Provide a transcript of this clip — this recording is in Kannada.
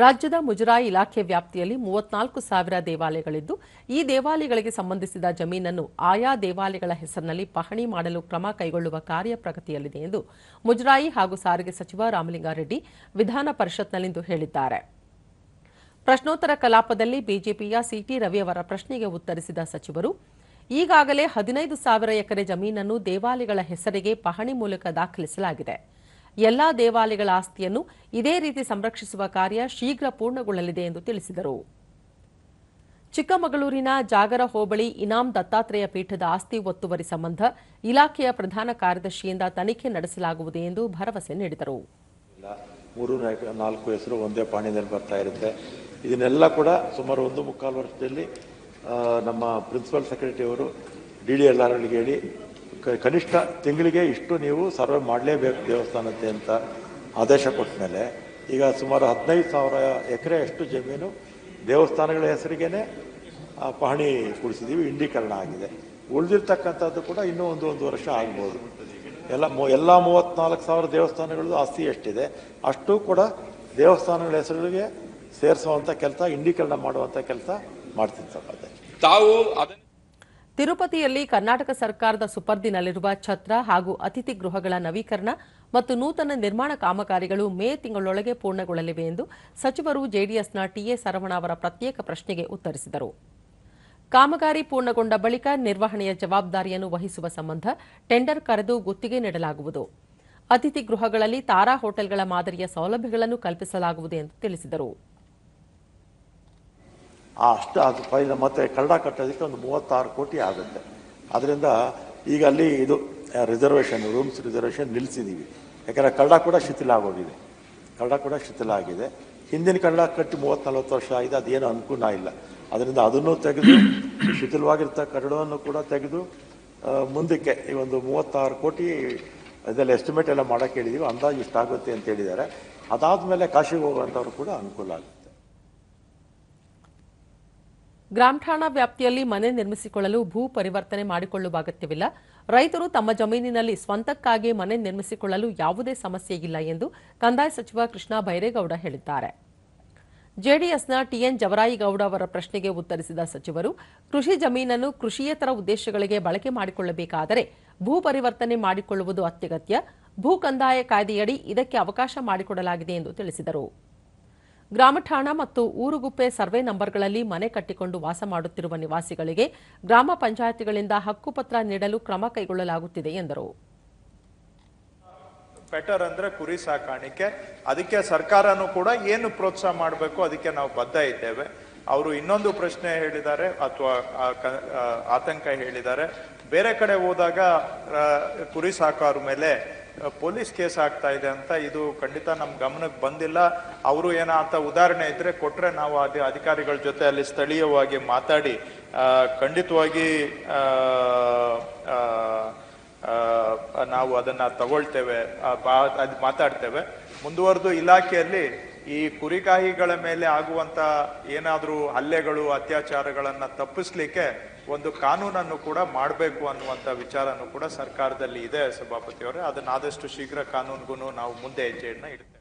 ರಾಜ್ಯದ ಮುಜರಾಯಿ ಇಲಾಖೆ ವ್ಯಾಪ್ತಿಯಲ್ಲಿ ಮೂವತ್ನಾಲ್ಕು ಸಾವಿರ ದೇವಾಲಯಗಳಿದ್ದು, ಈ ದೇವಾಲಯಗಳಿಗೆ ಸಂಬಂಧಿಸಿದ ಜಮೀನನ್ನು ಆಯಾ ದೇವಾಲಯಗಳ ಹೆಸರಿನಲ್ಲಿ ಪಹಣಿ ಮಾಡಲು ಕ್ರಮ ಕೈಗೊಳ್ಳುವ ಕಾರ್ಯ ಪ್ರಗತಿಯಲ್ಲಿದೆ ಎಂದು ಮುಜರಾಯಿ ಹಾಗೂ ಸಾರಿಗೆ ಸಚಿವ ರಾಮಲಿಂಗಾರೆಡ್ಡಿ ವಿಧಾನ ಪರಿಷತ್ನಲ್ಲಿಂದು ಹೇಳಿದ್ದಾರೆ. ಪ್ರಶ್ನೋತ್ತರ ಕಲಾಪದಲ್ಲಿ ಬಿಜೆಪಿಯ ಸಿಟಿ ರವಿ ಅವರ ಪ್ರಶ್ನೆಗೆ ಉತ್ತರಿಸಿದ ಸಚಿವರು, ಈಗಾಗಲೇ ಹದಿನೈದು ಸಾವಿರ ಎಕರೆ ಜಮೀನನ್ನು ದೇವಾಲಯಗಳ ಹೆಸರಿಗೆ ಪಹಣಿ ಮೂಲಕ ದಾಖಲಿಸಲಾಗಿದೆ. ಎಲ್ಲಾ ದೇವಾಲಯಗಳ ಆಸ್ತಿಯನ್ನು ಇದೇ ರೀತಿ ಸಂರಕ್ಷಿಸುವ ಕಾರ್ಯ ಶೀಘ್ರ ಪೂರ್ಣಗೊಳ್ಳಲಿದೆ ಎಂದು ತಿಳಿಸಿದರು. ಚಿಕ್ಕಮಗಳೂರಿನ ಜಾಗರ ಹೋಬಳಿ ಇನಾಂ ದತ್ತಾತ್ರೇಯ ಪೀಠದ ಆಸ್ತಿ ಒತ್ತುವರಿ ಸಂಬಂಧ ಇಲಾಖೆಯ ಪ್ರಧಾನ ಕಾರ್ಯದರ್ಶಿಯಿಂದ ತನಿಖೆ ನಡೆಸಲಾಗುವುದು ಎಂದು ಭರವಸೆ ನೀಡಿದರು. ಮೂರು ನಾಲ್ಕು- ಹೆಸರು ಒಂದೇ ಪಾಣಿನಲ್ಲಿ ಬರ್ತಾ ಇರುತ್ತೆ. ಇದನ್ನೆಲ್ಲ ಕೂಡ ಸುಮಾರು ಒಂದು ಮುಕ್ಕಾಲು ವರ್ಷದಲ್ಲಿ ನಮ್ಮ ಪ್ರಿನ್ಸಿಪಲ್ ಸೆಕ್ರೆಟರಿ ಅವರು ಡಿ ಡಿ ಎಲ್ ಆರ್ಗಳಿಗೆ ಹೇಳಿ ಕನಿಷ್ಠ ತಿಂಗಳಿಗೆ ಇಷ್ಟು ನೀವು ಸರ್ವೆ ಮಾಡಲೇಬೇಕು ದೇವಸ್ಥಾನಕ್ಕೆ ಅಂತ ಆದೇಶ ಕೊಟ್ಟ ಮೇಲೆ ಈಗ ಸುಮಾರು ಹದಿನೈದು ಸಾವಿರ ಎಕರೆ ಅಷ್ಟು ಜಮೀನು ದೇವಸ್ಥಾನಗಳ ಹೆಸರಿಗೇ ಪಹಣಿ ಕೊಡಿಸಿದ್ದೀವಿ ಇಂಡೀಕರಣ ಆಗಿದೆ. ಉಳಿದಿರ್ತಕ್ಕಂಥದ್ದು ಕೂಡ ಇನ್ನೂ ಒಂದು ಒಂದು ವರ್ಷ ಆಗ್ಬೋದು. ಎಲ್ಲ ಎಲ್ಲ ಮೂವತ್ತ್ನಾಲ್ಕು ಸಾವಿರ ದೇವಸ್ಥಾನಗಳದ್ದು ಆಸ್ತಿ ಎಷ್ಟಿದೆ, ಅಷ್ಟು ಕೂಡ ದೇವಸ್ಥಾನಗಳ ಹೆಸರುಗಳಿಗೆ ಸೇರಿಸುವಂಥ ಕೆಲಸ, ಇಂಡೀಕರಣ ಮಾಡುವಂಥ ಕೆಲಸ ಮಾಡ್ತೀನಿ ತಾವು ಅದನ್ನು ತಿರುಪತಿಯಲ್ಲಿ ಕರ್ನಾಟಕ ಸರ್ಕಾರದ ಸುಪರ್ದಿನಲ್ಲಿರುವ ಛತ್ರ ಹಾಗೂ ಅತಿಥಿ ಗೃಹಗಳ ನವೀಕರಣ ಮತ್ತು ನೂತನ ನಿರ್ಮಾಣ ಕಾಮಗಾರಿಗಳು ಮೇ ತಿಂಗಳೊಳಗೆ ಪೂರ್ಣಗೊಳ್ಳಲಿವೆ ಎಂದು ಸಚಿವರು ಜೆಡಿಎಸ್ನ ಟಿಎ ಸರವಣ ಅವರ ಪ್ರತ್ಯೇಕ ಪ್ರಶ್ನೆಗೆ ಉತ್ತರಿಸಿದರು. ಕಾಮಗಾರಿ ಪೂರ್ಣಗೊಂಡ ಬಳಿಕ ನಿರ್ವಹಣೆಯ ಜವಾಬ್ದಾರಿಯನ್ನು ವಹಿಸುವ ಸಂಬಂಧ ಟೆಂಡರ್ ಕರೆದು ಗುತ್ತಿಗೆ ನೀಡಲಾಗುವುದು. ಅತಿಥಿ ಗೃಹಗಳಲ್ಲಿ ತಾರಾ ಹೋಟೆಲ್ಗಳ ಮಾದರಿಯ ಸೌಲಭ್ಯಗಳನ್ನು ಕಲ್ಪಿಸಲಾಗುವುದು ಎಂದು ತಿಳಿಸಿದರು. ಆ ಅಷ್ಟು ಅದು ಫೈಲ್ ಮತ್ತೆ ಕನ್ನಡ ಕಟ್ಟೋದಕ್ಕೆ ಒಂದು ಮೂವತ್ತಾರು ಕೋಟಿ ಆಗುತ್ತೆ. ಅದರಿಂದ ಈಗ ಅಲ್ಲಿ ಇದು ರಿಸರ್ವೇಷನ್ ರೂಮ್ಸ್ ರಿಸರ್ವೇಷನ್ ನಿಲ್ಲಿಸಿದ್ದೀವಿ ಯಾಕಂದರೆ ಕನ್ನಡ ಕೂಡ ಶಿಥಿಲ ಆಗೋಗಿದೆ. ಕನ್ನಡ ಕೂಡ ಶಿಥಿಲ ಆಗಿದೆ. ಹಿಂದಿನ ಕನ್ನಡ ಕಟ್ಟಿ ಮೂವತ್ತು ನಲ್ವತ್ತು ವರ್ಷ ಆಗಿದೆ, ಅದೇನು ಅನುಕೂಲ ಇಲ್ಲ. ಅದರಿಂದ ಅದನ್ನು ತೆಗೆದು, ಶಿಥಿಲವಾಗಿರ್ತ ಕನ್ನಡವನ್ನು ಕೂಡ ತೆಗೆದು ಮುಂದಕ್ಕೆ ಈ ಒಂದು ಮೂವತ್ತಾರು ಕೋಟಿ ಅದೆಲ್ಲ ಎಸ್ಟಿಮೇಟ್ ಎಲ್ಲ ಮಾಡೋಕ್ಕೆ ಹೇಳಿದ್ದೀವಿ ಅಂದಾಜು ಇಷ್ಟಾಗುತ್ತೆ ಅಂತ ಹೇಳಿದ್ದಾರೆ. ಅದಾದಮೇಲೆ ಕಾಶಿಗೆ ಹೋಗುವಂಥವ್ರು ಕೂಡ ಅನುಕೂಲ ಆಗುತ್ತೆ. ಗ್ರಾಮ ಠಾಣಾ ವ್ಯಾಪ್ತಿಯಲ್ಲಿ ಮನೆ ನಿರ್ಮಿಸಿಕೊಳ್ಳಲು ಭೂ ಪರಿವರ್ತನೆ ಮಾಡಿಕೊಳ್ಳುವ ಅಗತ್ಯವಿಲ್ಲ. ರೈತರು ತಮ್ಮ ಜಮೀನಿನಲ್ಲಿ ಸ್ವಂತಕ್ಕಾಗಿ ಮನೆ ನಿರ್ಮಿಸಿಕೊಳ್ಳಲು ಯಾವುದೇ ಸಮಸ್ಯೆ ಇಲ್ಲ ಎಂದು ಕಂದಾಯ ಸಚಿವ ಕೃಷ್ಣ ಬೈರೇಗೌಡ ಹೇಳಿದ್ದಾರೆ. ಜೆಡಿಎಸ್ನ ಟಿಎನ್ ಜವರಾಯಿಗೌಡ ಅವರ ಪ್ರಶ್ನೆಗೆ ಉತ್ತರಿಸಿದ ಸಚಿವರು, ಕೃಷಿ ಜಮೀನನ್ನು ಕೃಷಿಯೇತರ ಉದ್ದೇಶಗಳಿಗೆ ಬಳಕೆ ಮಾಡಿಕೊಳ್ಳಬೇಕಾದರೆ ಭೂ ಪರಿವರ್ತನೆ ಮಾಡಿಕೊಳ್ಳುವುದು ಅತ್ಯಗತ್ಯ. ಭೂ ಕಂದಾಯ ಕಾಯ್ದೆಯಡಿ ಇದಕ್ಕೆ ಅವಕಾಶ ಮಾಡಿಕೊಡಲಾಗಿದೆ ಎಂದು ತಿಳಿಸಿದರು. ಗ್ರಾಮ ಠಾಣಾ ಮತ್ತು ಊರುಗುಪ್ಪೆ ಸರ್ವೆ ನಂಬರ್ಗಳಲ್ಲಿ ಮನೆ ಕಟ್ಟಿಕೊಂಡು ವಾಸ ಮಾಡುತ್ತಿರುವ ನಿವಾಸಿಗಳಿಗೆ ಗ್ರಾಮ ಪಂಚಾಯತಿಗಳಿಂದ ಹಕ್ಕುಪತ್ರ ನೀಡಲು ಕ್ರಮ ಕೈಗೊಳ್ಳಲಾಗುತ್ತಿದೆ ಎಂದರು. ಬೆಟರ್ ಅಂದ್ರೆ ಕುರಿ ಸಾಕಾಣಿಕೆ. ಅದಕ್ಕೆ ಸರ್ಕಾರನೂ ಕೂಡ ಏನು ಪ್ರೋತ್ಸಾಹ ಮಾಡಬೇಕು ಅದಕ್ಕೆ ನಾವು ಬದ್ಧ ಇದ್ದೇವೆ. ಅವರು ಇನ್ನೊಂದು ಪ್ರಶ್ನೆ ಹೇಳಿದ್ದಾರೆ ಅಥವಾ ಆತಂಕ ಹೇಳಿದ್ದಾರೆ. ಬೇರೆ ಕಡೆ ಹೋದಾಗ ಕುರಿ ಸಾಕೋರ ಮೇಲೆ ಪೊಲೀಸ್ ಕೇಸ್ ಆಗ್ತಾ ಇದೆ ಅಂತ ಇದು ಖಂಡಿತ ನಮ್ಮ ಗಮನಕ್ಕೆ ಬಂದಿಲ್ಲ. ಅವರು ಏನೋ ಅಂತ ಉದಾಹರಣೆ ಇದ್ರೆ ಕೊಟ್ರೆ ನಾವು ಅದೇ ಅಧಿಕಾರಿಗಳ ಜೊತೆ ಅಲ್ಲಿ ಸ್ಥಳೀಯವಾಗಿ ಮಾತಾಡಿ ಖಂಡಿತವಾಗಿ ನಾವು ಅದನ್ನ ತಗೊಳ್ತೇವೆ ಅದ್ ಮಾತಾಡ್ತೇವೆ. ಮುಂದುವರೆದು ಇಲಾಖೆಯಲ್ಲಿ ಈ ಕುರಿಗಾಹಿಗಳ ಮೇಲೆ ಆಗುವಂತ ಏನಾದರೂ ಹಲ್ಲೆಗಳು, ಅತ್ಯಾಚಾರಗಳನ್ನ ತಪ್ಪಿಸ್ಲಿಕ್ಕೆ ಒಂದು ಕಾನೂನನ್ನು ಕೂಡ ಮಾಡಬೇಕು ಅನ್ನುವಂತ ವಿಚಾರನೂ ಕೂಡ ಸರ್ಕಾರದಲ್ಲಿ ಇದೆ ಸಭಾಪತಿಯವರೇ. ಅದನ್ನ ಆದಷ್ಟು ಶೀಘ್ರ ಕಾನೂನಿಗೂ ನಾವು ಮುಂದೆ ಹೆಜ್ಜೆಯನ್ನ ಇಡ್ತೇವೆ.